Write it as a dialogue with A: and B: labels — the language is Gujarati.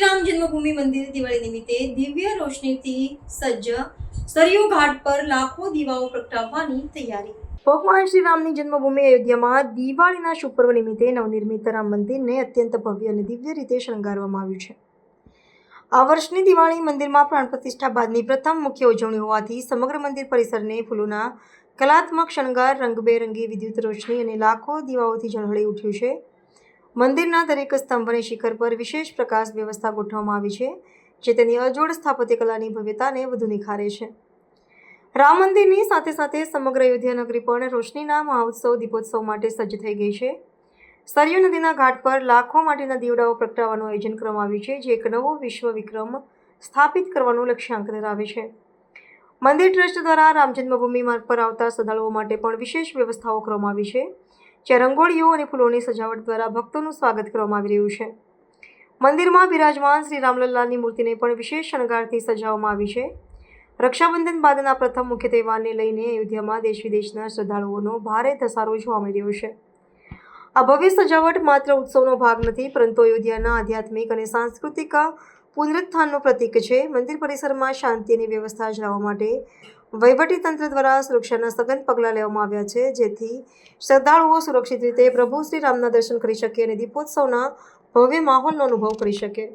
A: રામ જન્મભૂમિ મંદિર દિવાળી નિમિત્તે દિવ્ય રોશનીથી સજ્જ સરયુ ઘાટ પર લાખો દીવાઓ પ્રગટાવવાની તૈયારી. ભગવાન શ્રી રામની જન્મભૂમિ અયોધ્યામાં દિવાળીના શુભ પર્વ નિમિત્તે નવનિર્મિત રામ મંદિરને અત્યંત ભવ્ય અને દિવ્ય રીતે શણગારવામાં આવ્યું છે. આ વર્ષની દિવાળી મંદિરમાં પ્રાણ પ્રતિષ્ઠા બાદની પ્રથમ મુખ્ય ઉજવણી હોવાથી સમગ્ર મંદિર પરિસરને ફૂલોના કલાત્મક શણગાર, રંગબેરંગી વિદ્યુત રોશની અને લાખો દીવાઓથી ઝળહળી ઉઠ્યું છે. મંદિરના દરેક સ્તંભની શિખર પર વિશેષ પ્રકાશ વ્યવસ્થા ગોઠવવામાં આવી છે, જે તેની અજોડ સ્થાપત્ય કલાની ભવ્યતાને વધુ નિખારે છે. રામ મંદિરની સાથે સાથે સમગ્ર અયોધ્યા નગરી પણ રોશનીના મહોત્સવ, દીપોત્સવ માટે સજ્જ થઈ ગઈ છે. સરયુ નદીના ઘાટ પર લાખો માટીના દીવડાઓ પ્રગટાવવાનું આયોજન કરવામાં આવ્યું છે, જે એક નવો વિશ્વ વિક્રમ સ્થાપિત કરવાનું લક્ષ્યાંક ધરાવે છે. મંદિર ટ્રસ્ટ દ્વારા રામ જન્મભૂમિ માર્ગ પર આવતા શ્રદ્ધાળુઓ માટે પણ વિશેષ વ્યવસ્થાઓ કરવામાં આવી છે. જ્યાં રંગોળીઓ અને ફૂલોની સજાવટ દ્વારા ભક્તોનું સ્વાગત કરવામાં આવી રહ્યું છે. મંદિરમાં બિરાજમાન શ્રી રામલલ્લાની મૂર્તિને પણ વિશેષ શણગારથી સજાવવામાં આવી છે. રક્ષાબંધન બાદના પ્રથમ મુખ્ય તહેવારને લઈને અયોધ્યામાં દેશ વિદેશના શ્રદ્ધાળુઓનો ભારે ધસારો જોવા મળી રહ્યો છે. આ ભવ્ય સજાવટ માત્ર ઉત્સવનો ભાગ નથી, પરંતુ અયોધ્યાના આધ્યાત્મિક અને સાંસ્કૃતિક પુનરુત્થાનનું પ્રતીક છે. મંદિર પરિસરમાં શાંતિ અને વ્યવસ્થા જાળવવા માટે વહીવટીતંત્ર દ્વારા સુરક્ષાના સઘન પગલાં લેવામાં આવ્યા છે. જેથી શ્રદ્ધાળુઓ સુરક્ષિત રીતે પ્રભુ શ્રી રામના દર્શન કરી શકે અને દીપોત્સવના ભવ્ય માહોલનો અનુભવ કરી શકે.